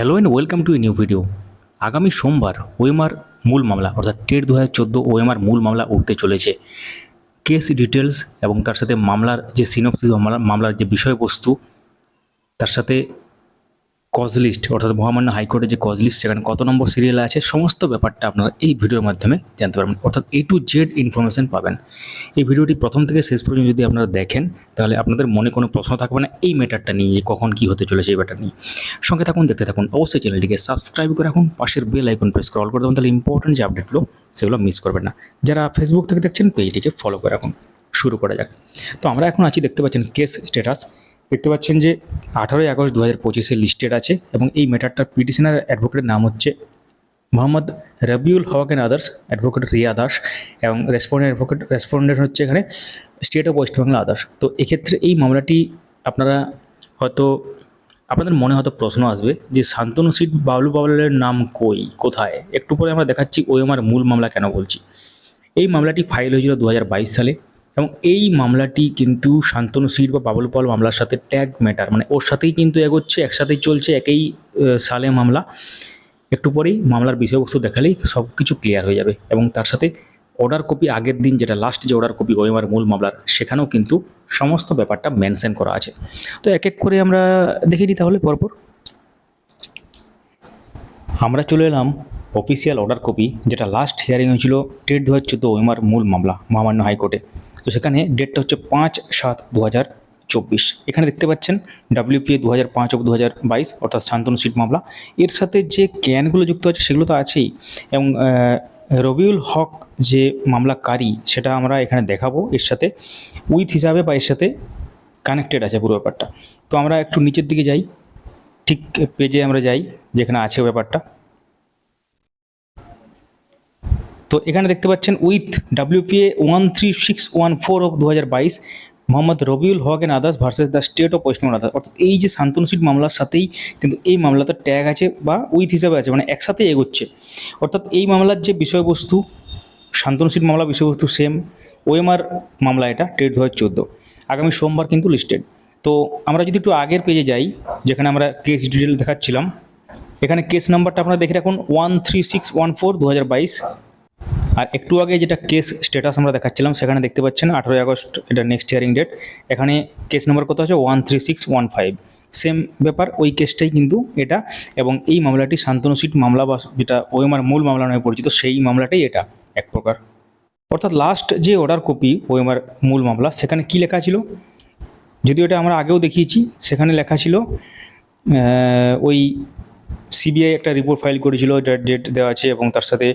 Hello and welcome to a new video. আগামী সোমবার OMR মূল মামলা, অর্থাৎ টেট দু হাজার চোদ্দ ওএমআর মূল মামলা উঠতে চলেছে। কেস ডিটেলস এবং তার সাথে মামলার যে সিনপসিস মামলার যে বিষয়বস্তু, তার সাথে কজ লিস্ট অর্থাৎ মহামান্য হাইকোর্টের যে কজ লিস্ট সেখানে কত নম্বর সিরিয়াল আছে, সমস্ত ব্যাপারটা আপনারা এই ভিডিওর মাধ্যমে জানতে পারবেন। অর্থাৎ এ টু জেড ইনফরমেশন পাবেন। এই ভিডিওটি প্রথম থেকে শেষ পর্যন্ত যদি আপনারা দেখেন, তাহলে আপনাদের মনে কোনো প্রশ্ন থাকবে না এই ম্যাটারটা নিয়ে, যে কখন কী হতে চলেছে এই ব্যাপারটা নিয়ে। সঙ্গে থাকুন, দেখতে থাকুন। অবশ্যই চ্যানেলটিকে সাবস্ক্রাইব করে রাখুন। পাশের বেল আইকন প্রেস করে অল করে দেবেন, তাহলে ইম্পর্টেন্ট যে আপডেটগুলো সেগুলো মিস করবেন না। যারা ফেসবুক থেকে দেখছেন পেজটিকে ফলো করে রাখুন। শুরু করা যাক। তো আমরা এখন আছি, দেখতে পাচ্ছেন কেস স্ট্যাটাস দেখতে পাচ্ছেন যে আঠারোই আগস্ট দু হাজার পঁচিশে লিস্টেড আছে এবং এই ম্যাটারটার পিটিশনার অ্যাডভোকেটের নাম হচ্ছে Mohammad Rabiul Haque and others advocate Riya Das এবং রেসপন্ডেন্ট অ্যাডভোকেট রেসপন্ডেন্ট হচ্ছে এখানে state of West Bengal others তো এক্ষেত্রে এই মামলাটি আপনারা হয়তো, আপনাদের মনে হয়তো প্রশ্ন আসবে যে শান্তনু সিট বাবলু বাবলের নাম কই, কোথায়? একটু পরে আমরা দেখাচ্ছি ওই আমার মূল মামলা কেন বলছি। এই মামলাটি ফাইল হয়েছিল দু হাজার বাইশ সালে। এবং এই মামলাটি কিন্তু শান্তনু সিট বা বাবুল পাল মামলার সাথে ট্যাগ ম্যাটার মানে ওর সাথেই কিন্তু এগোচ্ছে, একসাথেই চলছে, একই সালে মামলা। একটু পরেই মামলার বিষয়বস্তু দেখালেই সব কিছু ক্লিয়ার হয়ে যাবে এবং তার সাথে অর্ডার কপি আগের দিন যেটা লাস্ট যে অর্ডার কপি ওএমআর মূল মামলার, সেখানেও কিন্তু সমস্ত ব্যাপারটা মেনশন করা আছে। তো এক এক করে আমরা দেখে নিই তাহলে পরপর। আমরা চলে এলাম অফিসিয়াল অর্ডার কপি যেটা লাস্ট হিয়ারিং হয়েছিল টেট দু হাজার চোদ্দ ওএমআর মূল মামলা, মহামান্য হাইকোর্টে। তো সেখানে ডেটটা হচ্ছে পাঁচ সাত দু চব্বিশ। এখানে দেখতে পাচ্ছেন ডাব্লিউপিএ দু হাজার পাঁচ দু হাজার বাইশ, অর্থাৎ শান্তনু সিট মামলা। এর সাথে যে ক্যানগুলো যুক্ত আছে সেগুলো তো আছেই। এবং রবিউল হক যে মামলাকারী, সেটা আমরা এখানে দেখাবো এর সাথে। উইথ হিসাবে বা এর সাথে কানেক্টেড আছে পুরো ব্যাপারটা। তো আমরা একটু নিচের দিকে যাই। ঠিক পেজে আমরা যাই, যেখানে আছে ব্যাপারটা। তো এখানে দেখতে পাচ্ছেন with WPA one three six one four of দু হাজার বাইশ, Mohammad Rabiul Haque and others versus the state of West Bengal. Others অর্থাৎ এই যে শান্তনু সিট মামলার সাথেই কিন্তু এই মামলাতে ট্যাগ আছে বা উইথ হিসাবে আছে মানে একসাথেই এগোচ্ছে। অর্থাৎ এই মামলার যে বিষয়বস্তু শান্তনু সিট মামলা বিষয়বস্তু সেম ওএমআর মামলা এটা টেট দু হাজার চোদ্দ। আগামী সোমবার কিন্তু লিস্টেড তো আমরা যদি একটু আগের পেজে যাই, যেখানে আমরা কেস ডিটেল দেখাচ্ছিলাম, এখানে কেস নাম্বারটা আপনারা দেখে রাখুন one three six one four দু হাজার বাইশ। আর একটু আগে যেটা কেস স্ট্যাটাস আমরা দেখাচ্ছিলাম, সেখানে দেখতে পাচ্ছেন আঠেরোই আগস্ট, এটা নেক্সট হিয়ারিং ডেট এখানে কেস নম্বর কত আছে? One three six one five same ব্যাপার, ওই কেসটাই কিন্তু এটা। এবং এই মামলাটি শান্তনু সিট মামলা বা যেটা ওএমআর মূল মামলা নামে পরিচিত, সেই মামলাটাই এটা, এক প্রকার। অর্থাৎ লাস্ট যে অর্ডার কপি ওএমআর মূল মামলা, সেখানে কি লেখা ছিল? যদিও এটা আমরা আগেও দেখিয়েছি, সেখানে লেখা ছিল ওই সিবিআই একটা রিপোর্ট ফাইল করেছিল যার ডেট দেওয়া আছে এবং তার সাথে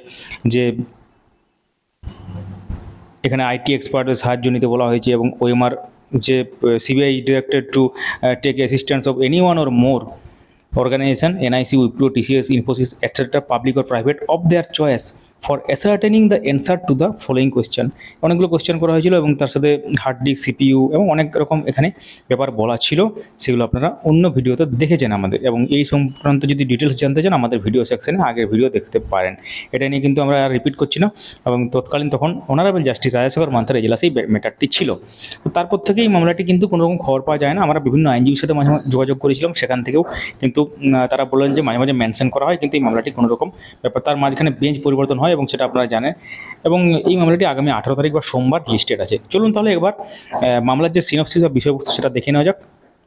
যে এখানে আইটি এক্সপার্টের সাহায্য নিতে বলা হয়েছে এবং ওএমআর যে CBI directed to take assistance of any one or more organization NIC Wipro TCS Infosys etcetera public or private of their choice. For ascertaining the answer to the following question অনেকগুলো question করা হয়েছিল এবং তার সাথে hard disk CPU এবং অনেক রকম এখানে ব্যাপার বলা ছিল, সেগুলো আপনারা অন্য ভিডিওতে দেখেছেন আমাদের এবং এই সংক্রান্ত যদি ডিটেলস জানতে চান, আমাদের ভিডিও সেকশনে আগের ভিডিও দেখতে পারেন। এটা নিয়ে কিন্তু আমরা আর রিপিট করছি না এবং তৎকালীন তখন অনারেবল জাস্টিস রাজাশেখর মান্থার এজলাসেই ম্যাটারটি ছিল। তো তারপর থেকে এই মামলাটি কিন্তু কোনো রকম খবর পাওয়া যায় না। আমরা বিভিন্ন আইনজীবীর সাথে মাঝে মাঝে যোগাযোগ করেছিলাম, সেখান থেকেও কিন্তু তারা বললেন যে মাঝে মাঝে মেনশন করা হয়, কিন্তু এই মামলাটি কোনো রকম ব্যাপার, তার মাঝখানে বেঞ্চ পরিবর্তন হয় এবং সেটা আপনারা জানেন। এবং এই মামলাটি আগামী আঠারো তারিখ বা সোমবার লিস্টেড আছে। চলুন তাহলে আহ, মামলার যে সিনপসিস বা বিষয়বস্তু সেটা দেখে নেওয়া যাক।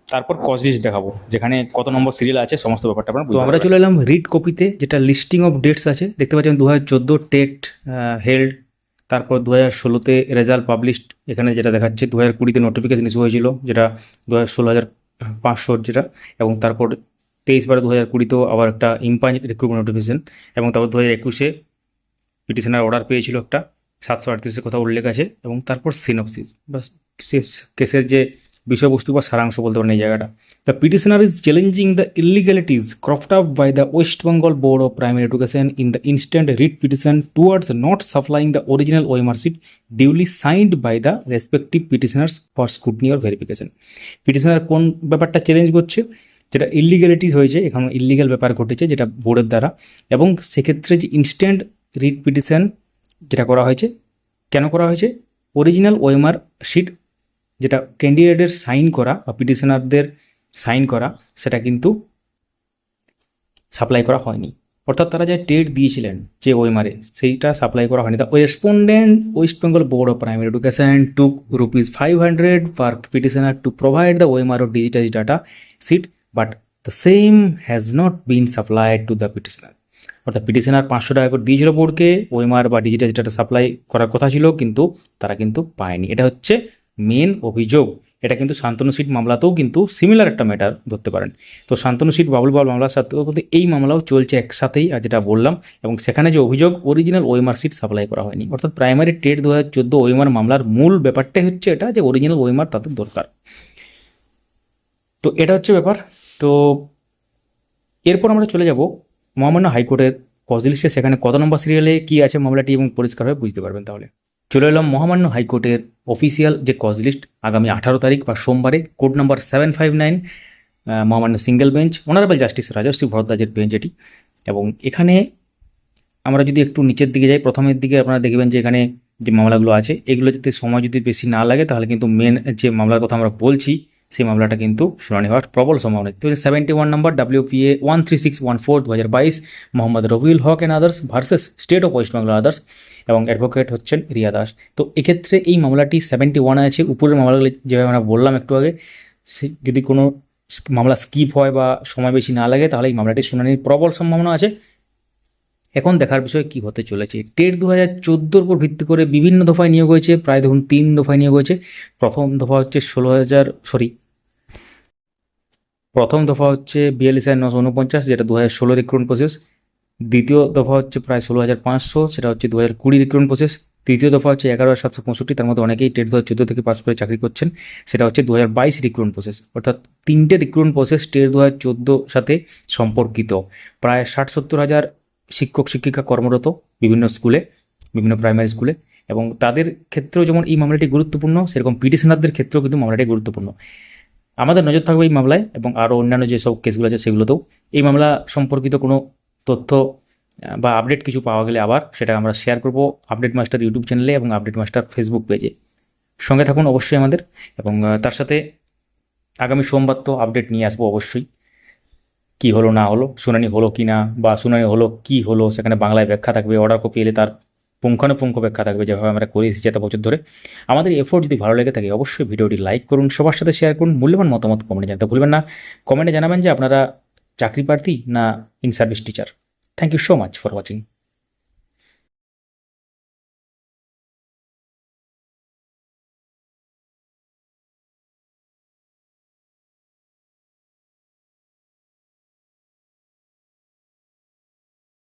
তারপর কজ লিস্ট দেখাবো যেখানে কত নম্বর সিরিয়াল আছে সমস্ত ব্যাপারটা আপনারা তো আমরা চলে এলাম রিড কপিতে যেটা লিস্টিং অফ ডেটস আছে। দেখতে পাচ্ছেন দু হাজার চোদ্দ টেট হেল্ড তারপর দু হাজার ষোলোতে রেজাল্ট পাবলিশড এখানে যেটা দেখাচ্ছে দু হাজার কুড়িতে নোটিফিকেশন ইস্যু হয়েছিল যেটা দু হাজার ষোলো হাজার পাঁচশোর যেটা এবং তারপর তেইশ বারো দু হাজার কুড়িতেও আবার একটা ইম্পাঞ্চ রিক্রুটমেন্ট নোটিফিকেশন এবং তারপর দু হাজার একুশে পিটিশনার অর্ডার পেয়েছিল একটা, সাতশো আটত্রিশের কথা উল্লেখ আছে, এবং তারপর সিনপসিস বা কেসের যে বিষয়বস্তু বা সারাংশ বলতে পারেন এই জায়গাটা। The petitioner is challenging the illegalities cropped up by the West Bengal board of primary education in the instant writ petition towards not supplying the original OMR sheet duly signed by the respective petitioners for scrutiny or verification petitioner কোন ব্যাপারটা challenge করছে? যেটা illegalities হয়েছে, এখানে illegal ব্যাপার ঘটেছে, যেটা বোর্ডের দ্বারা। এবং সেক্ষেত্রে যে ইনস্ট্যান্ট রিট পিটিশন যেটা করা হয়েছে। কেন করা হয়েছে? অরিজিনাল ওএমআর শিট যেটা ক্যান্ডিডেটের সাইন করা বা পিটিশনারদের সাইন করা, সেটা কিন্তু সাপ্লাই করা হয়নি। অর্থাৎ তারা যে টেট দিয়েছিলেন যে ওয়েমারে সেইটা সাপ্লাই করা হয়নি। The respondent West Bengal board of primary education took rupees five hundred per petitioner to provide the OMR of digitize data sheet but the same has not been supplied to the petitioner অর্থাৎ petitioner পাঁচশো টাকা করে দিয়েছিল বোর্ডকে ওয়েমার বা digital data supply করার কথা ছিল, কিন্তু তারা কিন্তু পায়নি। এটা হচ্ছে মেন অভিযোগ। এটা কিন্তু শান্তনু সিট মামলাতেও কিন্তু সিমিলার একটা ম্যাটার ধরতে পারেন। তো শান্তনু সিট বাবুল বাবুল মামলার সাথেও কিন্তু এই মামলাও চলছে একসাথেই, আর যেটা বললাম, এবং সেখানে যে অভিযোগ অরিজিনাল ওয়েমার সিট সাপ্লাই করা হয়নি। অর্থাৎ প্রাইমারি টেট দু হাজার চোদ্দ ওয়েমার মামলার মূল ব্যাপারটাই হচ্ছে এটা, যে অরিজিনাল ওয়েমার তাদের দরকার। তো এটা হচ্ছে ব্যাপার। তো এরপর আমরা চলে যাব মহামান্য হাইকোর্টের কজ লিস্টে সেখানে কত নম্বর সিরিয়ালে কী আছে মামলাটি এবং পরিষ্কারভাবে বুঝতে পারবেন তাহলে। চলে এলাম মহামান্য হাইকোর্টের অফিসিয়াল যে কজ লিস্ট আগামী আঠারো তারিখ বা সোমবারে কোড নম্বর সেভেন ফাইভ নাইন মহামান্য single bench honourable justice Rajshree ভরদ্বাজের bench এটি। এবং এখানে আমরা যদি একটু নিচের দিকে যাই, প্রথমের দিকে আপনারা দেখবেন যে এখানে যে মামলাগুলো আছে এগুলো যদি সময় যদি বেশি না লাগে, তাহলে কিন্তু মেন যে মামলার কথা আমরা বলছি সেই মামলাটা কিন্তু শুনানি হওয়ার প্রবল সম্ভাবনা। তো seventy one number WPA one three six one four দু হাজার বাইশ, Mohammad Rabiul Haque and others versus state of West Bengal others এবং অ্যাডভোকেট হচ্ছেন রিয়া দাস। তো এক্ষেত্রে এই মামলাটি সেভেন্টি ওয়ান আছে, উপরের মামলাগুলি যেভাবে আমরা বললাম একটু আগে, সে যদি কোনো মামলা স্কিপ হয় বা সময় বেশি না লাগে, তাহলে এই মামলাটির শুনানির প্রবল সম্ভাবনা আছে। এখন দেখার বিষয় কি হতে চলেছে? টেট দু হাজার চোদ্দোর উপর ভিত্তি করে বিভিন্ন দফায় নিয়োগ হয়েছে। প্রায় ধরুন তিন দফায় নিয়োগ হয়েছে। প্রথম দফা হচ্ছে ষোলো হাজার সরি, প্রথম দফা হচ্ছে বিয়াল্লিশ হাজার নশো উনপঞ্চাশ, যেটা দু হাজার ষোলো রিক্রুটমেন্ট প্রসেস দ্বিতীয় দফা হচ্ছে প্রায় ষোলো হাজার পাঁচশো, সেটা হচ্ছে দু হাজার কুড়ি রিক্রুটমেন্ট প্রসেস তৃতীয় দফা হচ্ছে এগারো হাজার সাতশো পঁয়ষট্টি, তার মধ্যে অনেকেই টেট দু হাজার চোদ্দ থেকে পাস করে চাকরি করছেন। সেটা হচ্ছে দু হাজার বাইশ রিক্রুটমেন্ট প্রসেস অর্থাৎ তিনটে রিক্রুটমেন্ট প্রসেস টেট দু হাজার চোদ্দোর সাথে সম্পর্কিত। প্রায় ষাট সত্তর হাজার শিক্ষক, শিক্ষিকা, কর্মরত বিভিন্ন স্কুলে, বিভিন্ন প্রাইমারি স্কুলে এবং তাদের ক্ষেত্রেও যেমন এই মামলাটি গুরুত্বপূর্ণ, সেরকম পিটিশনারদের ক্ষেত্রেও কিন্তু মামলাটি গুরুত্বপূর্ণ। আমাদের নজর থাকবে এই মামলায় এবং আরও অন্যান্য যেসব কেসগুলো আছে সেগুলোতেও। এই মামলা সম্পর্কিত কোনো তথ্য বা আপডেট কিছু পাওয়া গেলে আবার সেটা আমরা শেয়ার করব আপডেট মাস্টার ইউটিউব চ্যানেলে এবং আপডেট মাস্টার ফেসবুক পেজে সঙ্গে থাকুন অবশ্যই আমাদের এবং তার সাথে আগামী সোমবার তো আপডেট নিয়ে আসব অবশ্যই। কি হলো, না হলো, শুনানি হলো কি না, বা শুনানি হলো কি হলো, সেখানে বাংলায় ব্যাখ্যা থাকবে অর্ডার কপি এলে তার পুঙ্খানুপুঙ্খ ব্যাখ্যা থাকবে, যেভাবে আমরা করে এসেছি এত বছর ধরে। আমাদের এফোর্ট যদি ভালো লেগে থাকে, অবশ্যই ভিডিওটি লাইক করুন, সবার সাথে শেয়ার করুন, মূল্যবান মতামত কমেন্টে জানতে ভুলবেন না। কমেন্টে জানাবেন যে আপনারা চাকরি প্রার্থী না in service teacher thank you so much for watching